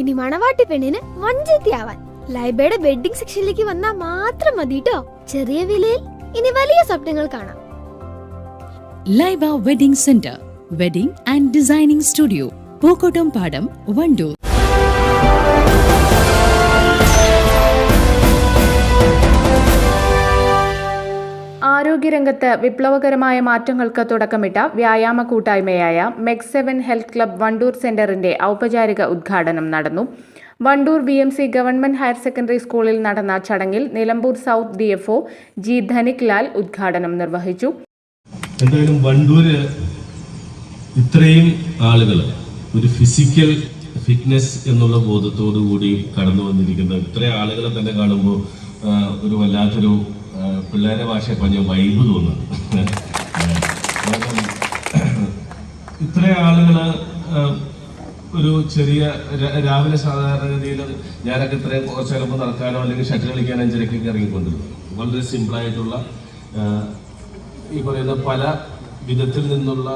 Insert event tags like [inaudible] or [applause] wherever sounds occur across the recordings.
ഇനി മണവാട്ടി പെണ്ണിന് വഞ്ചത്തിയാവാൻ. ലൈബയുടെ വെഡിങ് സെക്ഷനിലേക്ക് വന്നാൽ മാത്രം മതി കേട്ടോ ചെറിയ വിലയിൽ ഇനി വലിയ സ്വപ്നങ്ങൾ കാണാം. Laiba wedding centre wedding and designing studio Pookkottumpadam Wandoor. ആരോഗ്യരംഗത്ത് വിപ്ലവകരമായ മാറ്റങ്ങൾക്ക് തുടക്കമിട്ട വ്യായാമ കൂട്ടായ്മയായ Mec seven health club Wandoor സെന്ററിന്റെ ഔപചാരിക ഉദ്ഘാടനം നടന്നു. Wandoor B M C government higher secondary സ്കൂളിൽ നടന്ന ചടങ്ങിൽ Nilambur south D F O G Dhanik Lal ഉദ്ഘാടനം നിർവഹിച്ചു. എന്തായാലും വണ്ടൂര് ഇത്രയും ആളുകൾ ഒരു ഫിസിക്കൽ ഫിറ്റ്നസ് എന്നുള്ള ബോധത്തോടു കൂടി കടന്നു വന്നിരിക്കുന്ന ഇത്രയും ആളുകളെ തന്നെ കാണുമ്പോൾ ഒരു വല്ലാത്തൊരു പിള്ളേരെ ഭാഷ പറഞ്ഞ വൈബ് തോന്നുന്നു. ഇത്ര ആളുകൾ ഒരു ചെറിയ രാവിലെ സാധാരണഗതിയിൽ ഞാനൊക്കെ ഇത്രയും കുറച്ച് ചിലപ്പോൾ നടക്കാനോ അല്ലെങ്കിൽ ഷട്ടിൽ കളിക്കാനോ അഞ്ചരക്കൊക്കെ ഇറങ്ങിക്കൊണ്ടിരുന്നു. വളരെ സിമ്പിളായിട്ടുള്ള ഈ പറയുന്ന പല വിധത്തിൽ നിന്നുള്ള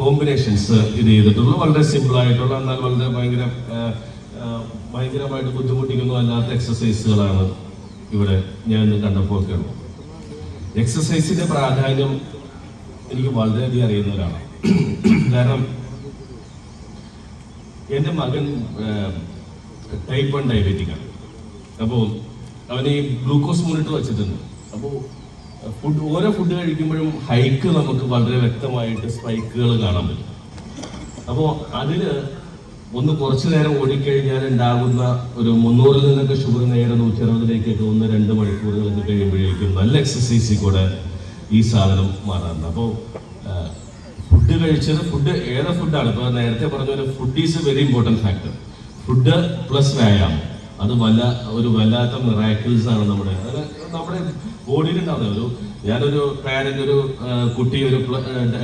കോമ്പിനേഷൻസ് ഇത് ചെയ്തിട്ടുള്ള വളരെ സിമ്പിളായിട്ടുള്ള എന്നാൽ വളരെ ഭയങ്കര ഭയങ്കരമായിട്ട് ബുദ്ധിമുട്ടിക്കുന്നു അല്ലാത്ത എക്സസൈസുകളാണ് ഇവിടെ ഞാൻ ഇന്ന് കണ്ടപ്പോൾ ഒക്കെ എക്സസൈസിന്റെ പ്രാധാന്യം എനിക്ക് വളരെയധികം അറിയുന്ന ഒരാളാണ്. കാരണം എന്റെ മകൻ ടൈപ്പ് വൺ ഡയബറ്റിക് ആണ്. അപ്പോൾ അവന് ഈ ഗ്ലൂക്കോസ് മോണിറ്റർ വെച്ചിട്ടുണ്ട്. അപ്പോൾ ഫുഡ് ഓരോ ഫുഡ് കഴിക്കുമ്പോഴും ഹൈക്ക് നമുക്ക് വളരെ വ്യക്തമായിട്ട് സ്പൈക്കുകൾ കാണാൻ പറ്റും. അപ്പോൾ അതിൽ ഒന്ന് കുറച്ചു നേരം ഓടിക്കഴിഞ്ഞാൽ ഉണ്ടാകുന്ന ഒരു മുന്നൂറിൽ നിന്നൊക്കെ ഷുഗർ നേരെ നൂറ്റി അറുപതിലേക്കൊക്കെ ഒന്ന് രണ്ട് മണിക്കൂറുകളൊക്കെ കഴിയുമ്പോഴേക്കും നല്ല എക്സസൈസിൽ കൂടെ ഈ സാധനം മാറാറുണ്ട്. അപ്പോൾ ഫുഡ് കഴിച്ചത് ഫുഡ് ഏറെ ഫുഡാണ് ഇപ്പോൾ നേരത്തെ പറഞ്ഞ പോലെ food is a very important factor food plus വ്യായാമം. അത് വല്ല ഒരു വല്ലാത്ത മിറാക്കിൾസ് ആണ് നമ്മുടെ നമ്മുടെ ബോഡിയിൽ ഉണ്ടാകുന്ന ഒരു ഞാനൊരു പാരന്റ് ഒരു കുട്ടി ഒരു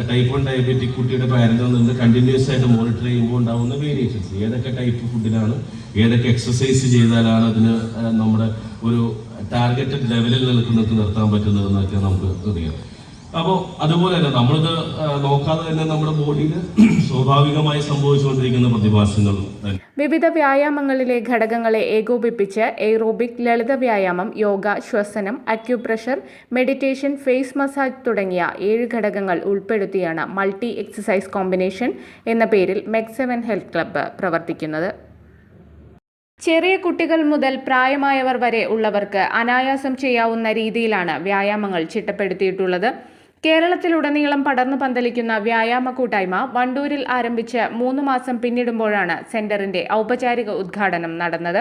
ടൈപ്പ് വൺ ഡയബറ്റിക് കുട്ടിയുടെ പാരന്റ് നിന്ന് കണ്ടിന്യൂസ് ആയിട്ട് മോണിറ്റർ ചെയ്യുമ്പോൾ ഉണ്ടാവുന്ന വേരിയേഷൻസ് ഏതൊക്കെ ടൈപ്പ് ഫുഡിനാണ് ഏതൊക്കെ എക്സസൈസ് ചെയ്താലാണ് അതിന് നമ്മുടെ ഒരു ടാർഗറ്റഡ് ലെവലിൽ നിൽക്കുന്നത് നിർത്താൻ പറ്റുന്നതെന്നൊക്കെ നമുക്ക് അറിയാം. അപ്പോൾ അതുപോലെ തന്നെ നമ്മളിത് നോക്കാതെ തന്നെ നമ്മുടെ ബോഡിയിൽ [clears throat] സ്വാഭാവികമായി സംഭവിച്ചുകൊണ്ടിരിക്കുന്ന പ്രതിഭാസങ്ങൾ വിവിധ വ്യായാമങ്ങളിലെ ഘടകങ്ങളെ ഏകോപിപ്പിച്ച് എയ്റോബിക് ലളിത വ്യായാമം യോഗ ശ്വസനം അക്യുപ്രഷർ മെഡിറ്റേഷൻ ഫേസ് മസാജ് തുടങ്ങിയ ഏഴ് ഘടകങ്ങൾ ഉൾപ്പെടുത്തിയാണ് മൾട്ടി എക്സസൈസ് കോമ്പിനേഷൻ എന്ന പേരിൽ മെക്സെവൻ ഹെൽത്ത് ക്ലബ്ബ് പ്രവർത്തിക്കുന്നത്. ചെറിയ കുട്ടികൾ മുതൽ പ്രായമായവർ വരെ ഉള്ളവർക്ക് അനായാസം ചെയ്യാവുന്ന രീതിയിലാണ് വ്യായാമങ്ങൾ ചിട്ടപ്പെടുത്തിയിട്ടുള്ളത്. കേരളത്തിലുടനീളം പടർന്നു പന്തലിക്കുന്ന വ്യായാമ കൂട്ടായ്മ വണ്ടൂരിൽ ആരംഭിച്ച് മൂന്ന് മാസം പിന്നിടുമ്പോഴാണ് സെന്ററിന്റെ ഔപചാരിക ഉദ്ഘാടനം നടന്നത്.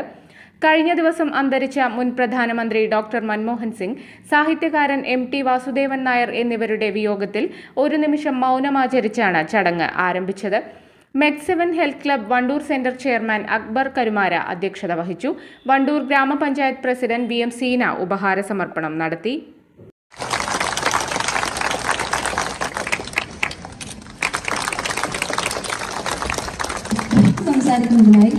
കഴിഞ്ഞ ദിവസം അന്തരിച്ച മുൻ പ്രധാനമന്ത്രി ഡോക്ടർ മൻമോഹൻ സിംഗ് സാഹിത്യകാരൻ എം ടി വാസുദേവൻ നായർ എന്നിവരുടെ വിയോഗത്തിൽ ഒരു നിമിഷം മൗനമാചരിച്ചാണ് ചടങ്ങ് ആരംഭിച്ചത്. Mec seven health club Wandoor centre chairman Akbar Karumara അധ്യക്ഷത വഹിച്ചു. വണ്ടൂർ ഗ്രാമപഞ്ചായത്ത് പ്രസിഡന്റ് വി എം സീന ഉപഹാര സമർപ്പണം നടത്തി. സംസാരിക്കുന്നതിനായി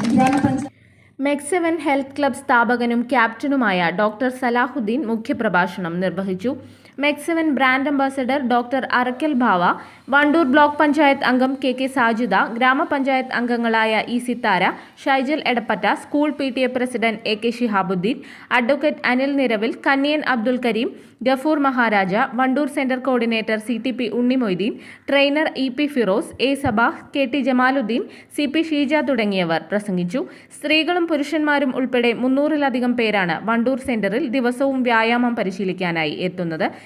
മെക്സെവൻ ഹെൽത്ത് ക്ലബ് സ്ഥാപകനും ക്യാപ്റ്റനുമായ ഡോക്ടർ സലാഹുദ്ദീൻ മുഖ്യപ്രഭാഷണം നിർവഹിച്ചു. Mec seven brand ambassador doctor Arakkal Bhava Wandoor block panchayat അംഗം കെ കെ സാജിദ ഗ്രാമപഞ്ചായത്ത് അംഗങ്ങളായ E Sithara Shaijal Edappatta school P T A president A K Shihabuddin advocate Anil Niravil Kanniyan Abdul Kareem Gafoor Maharaja Wandoor centre coordinator C T P Unnimoideen trainer E P Firoz A Sabah K T Jamaluddin C P Sheeja തുടങ്ങിയവർ പ്രസംഗിച്ചു. സ്ത്രീകളും പുരുഷന്മാരും ഉൾപ്പെടെ മുന്നൂറിലധികം പേരാണ് വണ്ടൂർ സെന്ററിൽ ദിവസവും വ്യായാമം പരിശീലിക്കാനായി എത്തുന്നത്.